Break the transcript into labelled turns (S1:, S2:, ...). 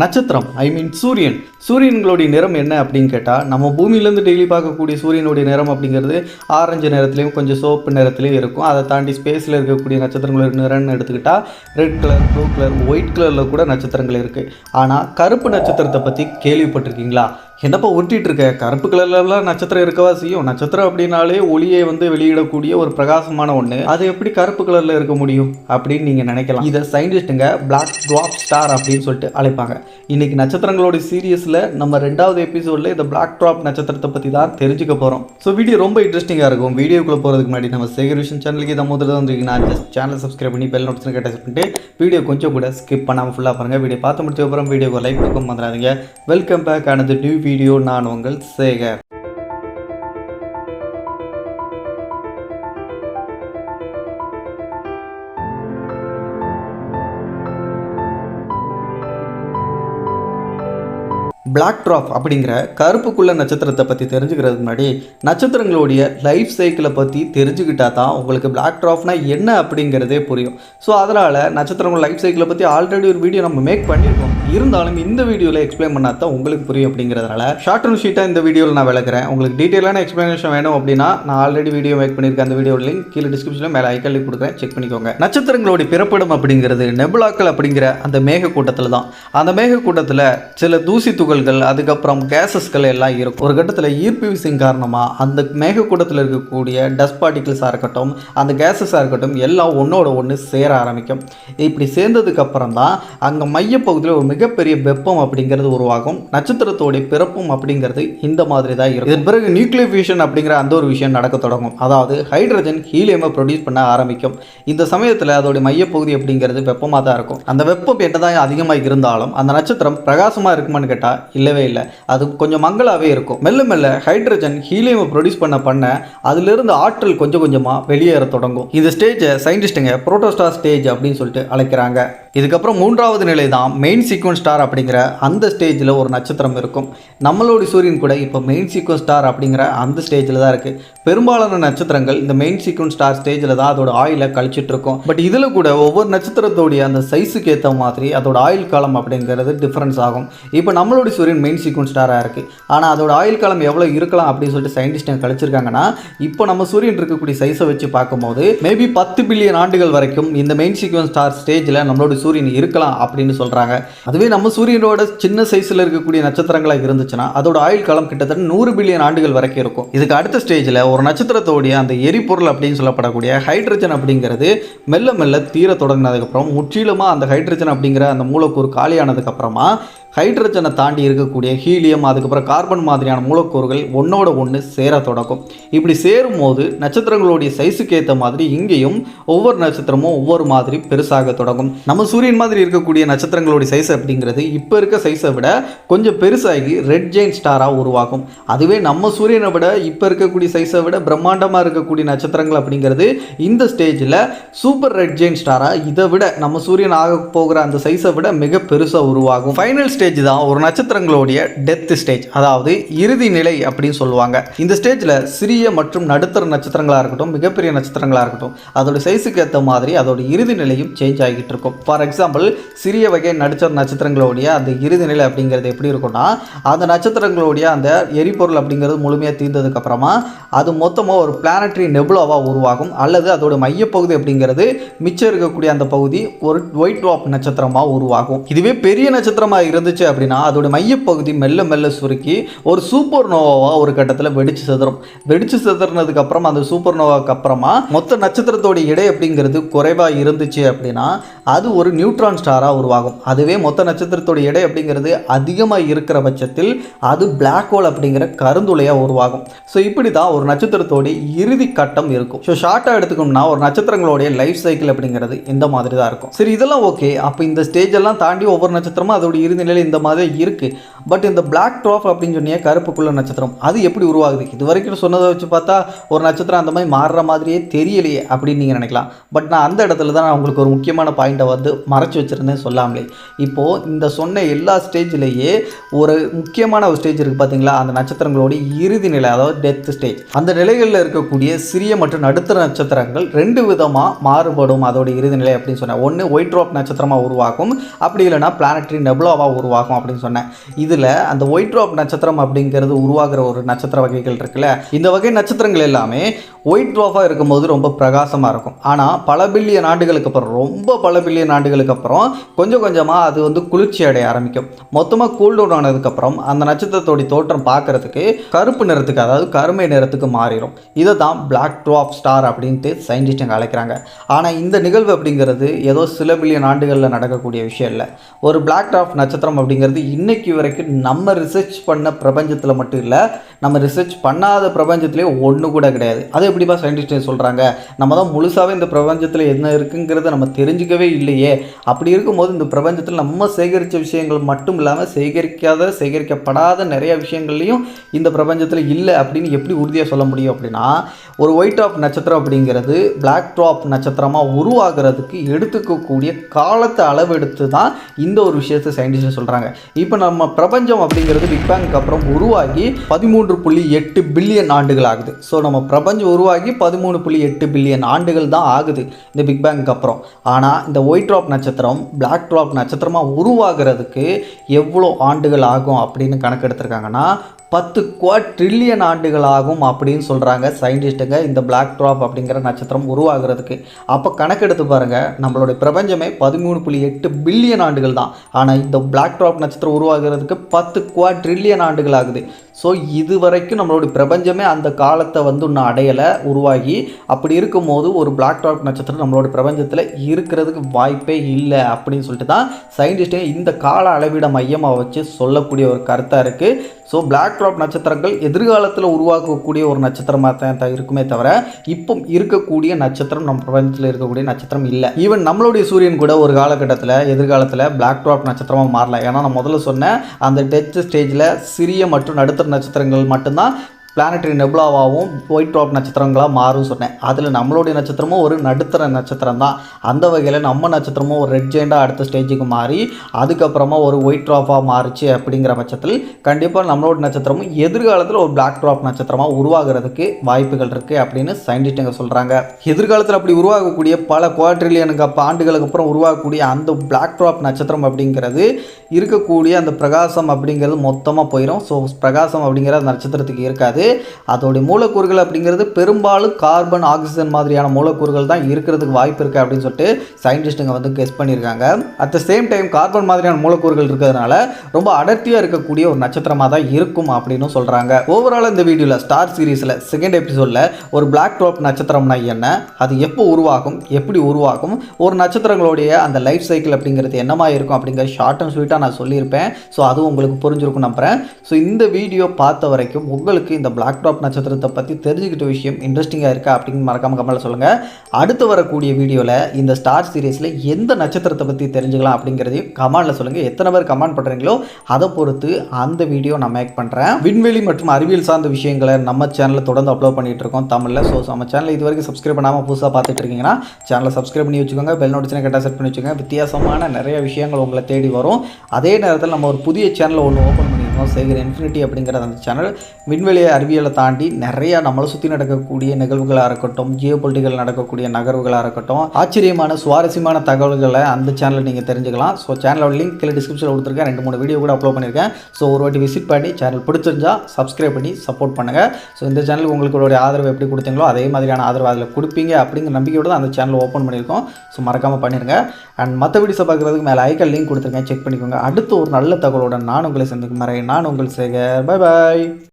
S1: நட்சத்திரம் ஐ மீன் சூரியன். சூரியன்களுடைய நிறம் என்ன அப்படின்னு கேட்டால் நம்ம பூமியிலேருந்து டெய்லி பார்க்கக்கூடிய சூரியனுடைய நிறம் அப்படிங்கிறது ஆரஞ்சு நிறத்துலையும் கொஞ்சம் சோப்பு நிறத்துலையும் இருக்கும். அதை தாண்டி ஸ்பேஸில் இருக்கக்கூடிய நட்சத்திரங்களோட நிறம்னு எடுத்துக்கிட்டால் red colour blue colour white கலரில் கூட நட்சத்திரங்கள் இருக்குது ஆனால் கருப்பு நட்சத்திரத்தை பற்றி கேள்விப்பட்டிருக்கீங்களா? என்னப்பா ஒட்டிகிட்டு இருக்க? கருப்பு கலர்லலாம் நட்சத்திரம் இருக்கவா செய்யும்? நட்சத்திரம் அப்படின்னாலே ஒளியை வந்து வெளியிடக்கூடிய ஒரு பிரகாசமான ஒன்று அது எப்படி கருப்பு கலரில் இருக்க முடியும் அப்படின்னு நீங்கள் நினைக்கலாம். இதை சயின்டிஸ்ட்டுங்க பிளாக் ட்ராப் ஸ்டார் அப்படின்னு சொல்லிட்டு அழைப்பாங்க. இன்னைக்கு நட்சத்திரங்களோட சீரியஸில் நம்ம ரெண்டாவது எபிசோடில் இந்த பிளாக் ட்ராப் நட்சத்திரத்தை பற்றி தான் தெரிஞ்சுக்க போகிறோம் ஸோ வீடியோ ரொம்ப இன்ட்ரெஸ்டிங்காக இருக்கும். வீடியோக்குள்ளே போகிறதுக்கு முன்னாடி நம்ம சேகர் விஷன் சேனலுக்கு இதை முதல்ல வந்திருக்கீங்கன்னா ஜஸ்ட் சேனல் சப்ஸ்கிரைப் பண்ணி பெல் நோட்டிஃபிகேஷன் கேட்ட பண்ணிட்டு வீடியோ கொஞ்சம் கூட ஸ்கிப் பண்ணாமல் ஃபுல்லாக பாருங்கள் வீடியோ பார்த்து முடிச்ச அப்புறம் வீடியோக்கு லைக் பக்கம் வந்துடாதீங்க வெல்கம் பேக் ஆனது நியூ வீடியோ நான் உங்கள் சேகர். பிளாக் ட்ராப் அப்படிங்கிற கருப்புக்குள்ள நட்சத்திரத்தை பற்றி தெரிஞ்சுக்கிறது முன்னாடி நட்சத்திரங்களுடைய லைஃப் சைக்கிளை பற்றி தெரிஞ்சுக்கிட்டா தான் உங்களுக்கு பிளாக் ட்ராப்னா என்ன அப்படிங்கிறதே புரியும். ஸோ அதனால் நட்சத்திரங்கள் லைஃப் சைக்கிளை பற்றி ஆல்ரெடி ஒரு வீடியோ நம்ம மேக் பண்ணியிருக்கோம் இருந்தாலும் இந்த வீடியோவில் எக்ஸ்பிளைன் பண்ணால் தான் உங்களுக்கு புரியும் அப்படிங்கிறதுனால ஷார்ட் அண்ட் ஷீட்டாக இந்த வீடியோவில் நான் விளக்குறேன். உங்களுக்கு டீட்டெயிலான எக்ஸ்ப்ளனேஷன் வேணும் அப்படின்னா நான் ஆல்ரெடி வீடியோ மேக் பண்ணியிருக்கேன் அந்த வீடியோ லிங்க் கீழே டிஸ்கிரிப்ஷனில் மேலே ஐக்கல்லி கொடுக்குறேன். செக் பண்ணிக்கோங்க. நட்சத்திரங்களுடைய பிறப்பிடம் அப்படிங்கிறது நெபுலாக்கள் அப்படிங்கிற அந்த மேக கூட்டத்தில் தான். அந்த மேக கூட்டத்தில் சில தூசி துகள்கள் அதுக்கப்புறம் கேசஸ்கள் எல்லாம் இருக்கும். ஒரு கட்டத்தில் ஈர்ப்பு விசையின் காரணமாக அந்த மேகக்கூட்டத்தில் இருக்கக்கூடிய டஸ்ட் பார்ட்டிகிள்ஸாக இருக்கட்டும் அந்த கேசஸாக இருக்கட்டும் எல்லாம் ஒன்றோட ஒன்று சேர ஆரம்பிக்கும். இப்படி சேர்ந்ததுக்கு அப்புறம் தான் அங்கே மையப்பகுதியில் ஒரு மிகப்பெரிய வெப்பம் அப்படிங்கிறது உருவாகும். நட்சத்திரத்தோடைய பிறப்பும் அப்படிங்கிறது இந்த மாதிரி தான் இருக்கும். இதன் பிறகு நியூக்ளியர் ஃபியூஷன் அப்படிங்கிற அந்த ஒரு விஷயம் நடக்க தொடங்கும். அதாவது ஹைட்ரஜன் ஹீலியமை ப்ரொடியூஸ் பண்ண ஆரம்பிக்கும். இந்த சமயத்தில் அதோடைய மையப்பகுதி அப்படிங்கிறது வெப்பமாக தான் இருக்கும். அந்த வெப்பம் என்னதான் அதிகமாக இருந்தாலும் அந்த நட்சத்திரம் பிரகாசமாக இருக்குமான்னு கேட்டால் இல்லவே இல்லை. அது கொஞ்சம் மங்களாகவே இருக்கும். மெல்ல மெல்ல ஹைட்ரஜன் ஹீலியமை ப்ரொடியூஸ் பண்ண பண்ண அதிலிருந்து ஆற்றல் கொஞ்சம் கொஞ்சமாக வெளியேற தொடங்கும். இந்த ஸ்டேஜை சயின்டிஸ்ட்டுங்க புரோட்டோஸ்டார் ஸ்டேஜ் அப்படின்னு சொல்லிட்டு அழைக்கிறாங்க. இதுக்கப்புறம் மூன்றாவது நிலை தான் மெயின் சீக்வன்ஸ் ஸ்டார் அப்படிங்கிற அந்த ஸ்டேஜில் ஒரு நட்சத்திரம் இருக்கும். நம்மளோட சூரியன் கூட இப்போ மெயின் சீக்வன்ஸ் ஸ்டார் அப்படிங்கிற அந்த ஸ்டேஜில் தான் இருக்குது பெரும்பாலான நட்சத்திரங்கள் இந்த மெயின் சீக்வன்ஸ் ஸ்டார் ஸ்டேஜில் தான் அதோட ஆயிலை கழிச்சிட்டு இருக்கும். பட் இதில் கூட ஒவ்வொரு நட்சத்திரத்தோடைய அந்த சைஸுக்கு ஏற்ற மாதிரி அதோட ஆயுள் காலம் அப்படிங்கிறது டிஃப்ரென்ஸ் ஆகும். இப்போ நம்மளோட சூரியன் மெயின் சீக்வன்ஸ் ஸ்டாராக இருக்குது ஆனால் அதோட ஆயுள் காலம் எவ்வளோ இருக்கலாம் அப்படின்னு சொல்லிட்டு சயின்டிஸ்ட் கழிச்சிருக்காங்கன்னா இப்போ நம்ம சூரியன் இருக்கக்கூடிய சைஸை வச்சு பார்க்கும்போது மேபி பத்து பில்லியன் ஆண்டுகள் வரைக்கும் இந்த மெயின் சீக்வன்ஸ் ஸ்டார் ஸ்டேஜில் நம்மளோட சூரியன் இருக்கலாம் அப்படின்னு சொல்கிறாங்க அதுவே நம்ம சூரியனோட சின்ன சைஸில் இருக்கக்கூடிய நட்சத்திரங்களாக இருந்துச்சுன்னா அதோட ஆயுள் காலம் கிட்டத்தட்ட நூறு பில்லியன் ஆண்டுகள் வரைக்கும் இருக்கும். இதுக்கு அடுத்த ஸ்டேஜில் ஒரு நட்சத்திரத்தோடைய அந்த எரிபொருள் அப்படின்னு சொல்லப்படக்கூடிய ஹைட்ரஜன் அப்படிங்கிறது மெல்ல மெல்ல தீர தொடங்கினதுக்கப்புறம் முற்றிலுமாக அந்த ஹைட்ரஜன் அப்படிங்கிற அந்த மூலக்கூறு காலியானதுக்கப்புறமா ஹைட்ரஜனை தாண்டி இருக்கக்கூடிய ஹீலியம் அதுக்கப்புறம் கார்பன் மாதிரியான மூலக்கூறுகள் ஒன்றோட ஒன்று சேர தொடங்கும். இப்படி சேரும் போது நட்சத்திரங்களுடைய சைஸுக்கு ஏற்ற மாதிரி இங்கேயும் ஒவ்வொரு நட்சத்திரமும் ஒவ்வொரு மாதிரி பெருசாக தொடங்கும். நம்ம சூரியன் மாதிரி இருக்கக்கூடிய நட்சத்திரங்களுடைய சைஸ் அப்படிங்கிறது இப்போ இருக்க சைஸை விட கொஞ்சம் பெருசாகி ரெட் ஜெயின் ஸ்டாராக உருவாகும். அதுவே நம்ம சூரியனை விட இப்போ இருக்கக்கூடிய சைஸை விட பிரம்மாண்டமாக இருக்கக்கூடிய நட்சத்திரங்கள் அப்படிங்கிறது இந்த ஸ்டேஜில் சூப்பர் ரெட் ஜெயின் ஸ்டாராக இதை விட நம்ம சூரியன் ஆக போகிற அந்த சைஸை விட மிக பெருசாக உருவாகும். ஃபைனல் ஸ்டேஜ் தான் ஒரு நட்சத்திரங்களுடைய டெத் ஸ்டேஜ் அதாவது இறுதி நிலை அப்படின்னு சொல்லுவாங்க. இந்த ஸ்டேஜில் சிறிய மற்றும் நடுத்தர நட்சத்திரங்களாக இருக்கட்டும் மிகப்பெரிய நட்சத்திரங்களாக இருக்கட்டும் அதோட சைஸுக்கு ஏற்ற மாதிரி அதோட இறுதி நிலையும் சேஞ்ச் ஆகிட்டு இருக்கும். ஃபார் எக்ஸாம்பிள் சிறிய வகை நடுத்தர நட்சத்திரங்களுடைய அந்த இறுதி நிலை அப்படிங்கிறது எப்படி இருக்கும்னா அந்த நட்சத்திரங்களுடைய அந்த எரிபொருள் அப்படிங்கிறது முழுமையாக தீர்ந்ததுக்கு அப்புறமா அது மொத்தமாக ஒரு பிளானட்ரி நெபுலாவாக உருவாகும். அல்லது அதோட மையப்பகுதி அப்படிங்கிறது மிச்சம் இருக்கக்கூடிய அந்த பகுதி ஒரு ஒயிட் ட்ராப் நட்சத்திரமாக உருவாகும். இதுவே பெரிய நட்சத்திரமாக இருந்துச்சு அப்படின்னா அதோட மையப்பகுதி மெல்ல மெல்ல சுருக்கி ஒரு சூப்பர் நோவாவாக ஒரு கட்டத்தில் வெடிச்சு சிதறும். வெடிச்சு சிதறினதுக்கு அப்புறம் அந்த சூப்பர் நோவாக்கு அப்புறமா மொத்த நட்சத்திரத்தோட இடை அப்படிங்கிறது குறைவாக இருந்துச்சு அப்படின்னா அது ஒரு நியூட்ரான் ஸ்டாராக உருவாகும். அதுவே மொத்த நட்சத்திரத்தோட எடை அப்படிங்கிறது அதிகமாக இருக்கிற பட்சத்தில் அது பிளாக் ஹோல் அப்படிங்கிற கருந்துளையாக உருவாகும். ஸோ இப்படி தான் ஒரு நட்சத்திரத்தோடைய இறுதி கட்டம் இருக்கும். ஸோ ஷார்ட்டாக எடுத்துக்கணும்னா ஒரு நட்சத்திரங்களுடைய லைஃப் சைக்கிள் அப்படிங்கிறது இந்த மாதிரி தான் இருக்கும். சரி இதெல்லாம் ஓகே அப்போ இந்த ஸ்டேஜ் எல்லாம் தாண்டி ஒவ்வொரு நட்சத்திரமும் அதோட இறுதி நிலையில் இந்த மாதிரி இருக்குது பட் இந்த பிளாக் ட்ராஃப் அப்படின்னு சொன்னியே கருப்புக்குள்ள நட்சத்திரம் அது எப்படி உருவாகுது? இது வரைக்கும் சொன்னதை வச்சு பார்த்தா ஒரு நட்சத்திரம் அந்த மாதிரி மாறுற மாதிரியே தெரியலையே அப்படின்னு நீங்கள் நினைக்கலாம். பட் நான் அந்த இடத்துல தான் நான் உங்களுக்கு ஒரு முக்கியமான பாயிண்ட்டை வந்து மறைச்சு வச்சுருந்தேன் சொல்லாமலே. இப்போது இந்த சொன்ன எல்லா ஸ்டேஜ்லேயே ஒரு முக்கியமான ஒரு ஸ்டேஜ் இருக்குது பார்த்தீங்களா அந்த நட்சத்திரங்களோட இறுதி நிலை அதாவது டெத் ஸ்டேஜ் அந்த நிலைகளில் இருக்கக்கூடிய சிறிய மற்றும் நடுத்தர நட்சத்திரங்கள் ரெண்டு விதமாக மாறுபடும் அதோட இறுதி நிலை அப்படின்னு சொன்னேன். ஒன்று ஒயிட் ட்ராப் நட்சத்திரமாக உருவாகும் அப்படி இல்லைன்னா பிளானட்ரி நெபுலாவாக உருவாகும் அப்படின்னு சொன்னேன். இதில் அந்த ஒயிட் ட்ராப் நட்சத்திரம் அப்படிங்கிறது உருவாகிற ஒரு நட்சத்திர வகைகள் இருக்குல்ல? இந்த வகை நட்சத்திரங்கள் எல்லாமே ஒயிட் ட்ராஃபாக இருக்கும்போது ரொம்ப பிரகாசமாக இருக்கும். ஆனால் பல பில்லியன் ஆண்டுகளுக்கு அப்புறம் ரொம்ப பல பில்லியன் ஆண்டுகளுக்கு அப்புறம் கொஞ்சம் கொஞ்சமாக அது வந்து குளிர்ச்சி அடைய ஆரம்பிக்கும். மொத்தமாக கூல் டவுன் ஆனதுக்கப்புறம் அந்த நட்சத்திரத்தோடைய தோற்றம் பார்க்கறதுக்கு கருப்பு நிறத்துக்கு அதாவது கருமை நிறத்துக்கு மாறிடும் இதை தான் பிளாக் ட்ராப் ஸ்டார் அப்படின்ட்டு சயின்டிஸ்ட்டுங்க அழைக்கிறாங்க. ஆனால் இந்த நிகழ்வு அப்படிங்கிறது ஏதோ சில பில்லியன் ஆண்டுகளில் நடக்கக்கூடிய விஷயம் இல்லை. ஒரு பிளாக் ட்ராப் நட்சத்திரம் அப்படிங்கிறது இன்னைக்கு வரைக்கும் நம்ம ரிசர்ச் பண்ண பிரபஞ்சத்தில் மட்டும் இல்லை நம்ம ரிசர்ச் பண்ணாத பிரபஞ்சத்திலே ஒன்று கூட கிடையாது. அது எப்படிப்பா சயின்டிஸ்ட் சொல்கிறாங்க நம்ம தான் முழுசாகவே இந்த பிரபஞ்சத்தில் என்ன இருக்குங்கிறத நம்ம தெரிஞ்சுக்கவே இல்லையே. அப்படி இருக்கும்போது இந்த பிரபஞ்சத்தில் நம்ம சேகரித்த விஷயங்கள் மட்டும் இல்லாமல் சேகரிக்காத சேகரிக்கப்படாத நிறைய விஷயங்கள்லையும் இந்த பிரபஞ்சத்தில் இல்லை அப்படின்னு எப்படி உறுதியாக சொல்ல முடியும் அப்படின்னா ஒரு ஒயிட் ட்ராப் நட்சத்திரம் அப்படிங்கிறது பிளாக் ட்ராப் நட்சத்திரமாக உருவாகிறதுக்கு எடுத்துக்கக்கூடிய காலத்தை அளவெடுத்து தான் இந்த ஒரு விஷயத்தை சயின்டிஸ்ட் சொல்கிறாங்க இப்போ நம்ம பிரபஞ்சம் அப்படிங்கிறது பிக் பேங்க்கு அப்புறம் உருவாகி பதிமூன்று புள்ளி எட்டு பில்லியன் ஆண்டுகள் ஆகுது. ஸோ நம்ம பிரபஞ்சம் உருவாகி பதிமூணு புள்ளி எட்டு பில்லியன் ஆண்டுகள் தான் ஆகுது இந்த பிக் பேங்க்கு அப்புறம். ஆனால் இந்த ஒயிட் ட்ராப் நட்சத்திரம் பிளாக் ட்ராப் நட்சத்திரமாக உருவாகிறதுக்கு எவ்வளோ ஆண்டுகள் ஆகும் அப்படின்னு கணக்கெடுத்துருக்காங்கன்னா பத்து குவாட் ட்ரில்லியன் ஆண்டுகள் ஆகும் அப்படின்னு சொல்கிறாங்க சயின்டிஸ்ட்டுங்க இந்த பிளாக் ட்ராப் அப்படிங்கிற நட்சத்திரம் உருவாகிறதுக்கு. அப்போ கணக்கெடுத்து பாருங்கள் நம்மளுடைய பிரபஞ்சமே பதிமூணு புள்ளி எட்டு பில்லியன் ஆண்டுகள் தான். ஆனால் இந்த பிளாக் ட்ராப் நட்சத்திரம் உருவாகிறதுக்கு பத்து குவாட் ட்ரில்லியன் ஆண்டுகள் ஆகுது. ஸோ இது வரைக்கும் நம்மளுடைய பிரபஞ்சமே அந்த காலத்தை வந்து இன்னும் அடையலை உருவாகி. அப்படி இருக்கும்போது ஒரு பிளாக் ட்ராப் நட்சத்திரம் நம்மளோட பிரபஞ்சத்தில் இருக்கிறதுக்கு வாய்ப்பே இல்லை அப்படின்னு சொல்லிட்டு தான் சயின்டிஸ்டே இந்த கால அளவிட மையமாக வச்சு சொல்லக்கூடிய ஒரு கருத்தாக இருக்குது ஸோ பிளாக் ட்ராப் நட்சத்திரங்கள் எதிர்காலத்தில் உருவாக்கக்கூடிய ஒரு நட்சத்திரமாக தான் இருக்குமே தவிர இப்போ இருக்கக்கூடிய நட்சத்திரம் நம்ம பிரபஞ்சத்தில் இருக்கக்கூடிய நட்சத்திரம் இல்லை. ஈவன் நம்மளுடைய சூரியன் கூட ஒரு காலகட்டத்தில் எதிர்காலத்தில் பிளாக் ட்ராப் நட்சத்திரமாக மாறலாம் ஏன்னா நான் முதல்ல சொன்னேன் அந்த டெத் ஸ்டேஜில் சிறிய மற்றும் நடுத்தர நட்சத்திரங்கள் மட்டும்தான் பிளானட்டரி நெபுலாவாகவும் ஒயிட் ட்ராப் நட்சத்திரங்களாக மாறும் சொன்னேன். அதில் நம்மளுடைய நட்சத்திரமும் ஒரு நடுத்தர நட்சத்திரம் தான். அந்த வகையில் நம்ம நட்சத்திரமும் ஒரு ரெட் ஜெயிண்டாக அடுத்த ஸ்டேஜுக்கு மாறி அதுக்கப்புறமா ஒரு ஒயிட் ட்ராப்பாக மாறுச்சு அப்படிங்கிற பட்சத்தில் கண்டிப்பாக நம்மளோட நட்சத்திரமும் எதிர்காலத்தில் ஒரு பிளாக் ட்ராப் நட்சத்திரமாக உருவாகிறதுக்கு வாய்ப்புகள் இருக்குது அப்படின்னு சயின்டிஸ்ட்டுங்க சொல்கிறாங்க எதிர்காலத்தில் அப்படி உருவாகக்கூடிய பல குவாட்ரிலியனுக்கு அப்போ ஆண்டுகளுக்கு அப்புறம் உருவாகக்கூடிய அந்த பிளாக் ட்ராப் நட்சத்திரம் அப்படிங்கிறது இருக்கக்கூடிய அந்த பிரகாசம் அப்படிங்கிறது மொத்தமாக போயிடும் ஸோ பிரகாசம் அப்படிங்கிற நட்சத்திரத்துக்கு இருக்காது. அதோடைய மூலக்கூறுகள் அப்படிங்கிறது பெரும்பாலும் கார்பன் ஆக்சிஜன் மாதிரியான மூலக்கூறுகள் தான் இருக்கிறதுக்கு வாய்ப்பு இருக்குது அப்படின்னு சொல்லிட்டு சயின்டிஸ்ட்டுங்க வந்து கெஸ் பண்ணியிருக்காங்க. At the same time carbon மாதிரியான மூலக்கூறுகள் இருக்கிறதுனால ரொம்ப அடர்த்தியாக இருக்கக்கூடிய ஒரு நட்சத்திரமாக தான் இருக்கும் அப்படின்னு சொல்கிறாங்க ஓவரால் இந்த வீடியோவில் ஸ்டார் சீரீஸில் செகண்ட் எபிசோடில் ஒரு பிளாக் ட்ராப் நட்சத்திரம்னா என்ன? அது எப்போ உருவாகும்? எப்படி உருவாகும்? ஒரு நட்சத்திரங்களுடைய அந்த லைஃப் சைக்கிள் அப்படிங்கிறது என்னமா இருக்கும் அப்படிங்கிற ஷார்ட் அண்ட் ஸ்வீட்டாக நான் சொல்லியிருப்பேன். ஸோ அதுவும் உங்களுக்கு புரிஞ்சிருக்கும் நம்புகிறேன் ஸோ இந்த வீடியோ பார்த்த வரைக்கும் உங்களுக்கு இந்த பிளாக் டாப் நட்சத்திரத்தை பற்றி தெரிஞ்சுக்கிட்ட விஷயம் இன்ட்ரெஸ்டிங்காக இருக்கா அப்படின்னு மறக்காம கமெண்ட்ல சொல்லுங்கள் அடுத்து வரக்கூடிய வீடியோவில் இந்த ஸ்டார் சீரீஸில் எந்த நட்சத்திரத்தை பற்றி தெரிஞ்சுக்கலாம் அப்படிங்கிறதையும் கமெண்டில் சொல்லுங்கள் எத்தனை பேர் கமெண்ட் பண்ணுறீங்களோ அதை பொறுத்து அந்த வீடியோ நான் மேக் பண்ணுறேன் விண்வெளி மற்றும் அறிவியல் சார்ந்த விஷயங்களை நம்ம சேனலில் தொடர்ந்து அப்லோட் பண்ணிகிட்டு இருக்கோம் தமிழில். ஸோ நம்ம சேனல் இது வரைக்கும் சப்ஸ்கிரைப் பண்ணாமல் புதுசாக பார்த்துட்டு இருக்கீங்கன்னா சேனலை சப்ஸ்கிரைப் பண்ணி வச்சுக்கோங்க. பெல் நோட்டிஃபிகேஷன் கரெக்டாக செட் பண்ணி வச்சுக்கோங்க. வித்தியாசமான நிறைய விஷயங்கள் உங்களை தேடி வரும். அதே நேரத்தில் நம்ம ஒரு புதிய சேனலை ஒன்று ஓப்பன் பண்ணியிருக்கோம் சேகர் இன்ஃபினிட்டி அப்படிங்கிற அந்த சேனல் விண்வெளி அறிவியலை தாண்டி நிறையா நம்மளை சுற்றி நடக்கக்கூடிய நிகழ்வுகளாக இருக்கட்டும் ஜியோ பொலிட்டிக்கல் நடக்கக்கூடிய நகர்வுகளாக இருக்கட்டும் ஆச்சரியமான சுவாரஸ்யமான தகவல்களை அந்த சேனலில் நீங்கள் தெரிஞ்சுக்கலாம். ஸோ சேனலோட லிங்க் கீழே டிஸ்கிரிப்ஷனில் கொடுத்துருக்கேன். ரெண்டு மூணு வீடியோ கூட அப்லோட் பண்ணியிருக்கேன். ஸோ ஒரு வாட்டி விசிட் பண்ணி சேனல் பிடிச்சிருந்தா சப்ஸ்கிரைப் பண்ணி சப்போர்ட் பண்ணுங்கள் ஸோ இந்த சேனலுக்கு உங்களுடைய ஆதரவு எப்படி கொடுத்தீங்களோ அதே மாதிரியான ஆதரவு அதில் கொடுப்பீங்க அப்படிங்கிற நம்பிக்கையோட தான் அந்த சேனல் ஓப்பன் பண்ணியிருக்கோம். ஸோ மறக்காமல் பண்ணிடுங்க அண்ட் மற்ற வீடியோஸை பார்க்குறதுக்கு மேலே ஐக்கல் லிங்க் கொடுத்துருக்கேன். செக் பண்ணிக்கோங்க. அடுத்து ஒரு நல்ல தகவலோட நான் உங்களை சந்திக்கும் மறைய நான் உங்கள் சேகர். பாய் பாய்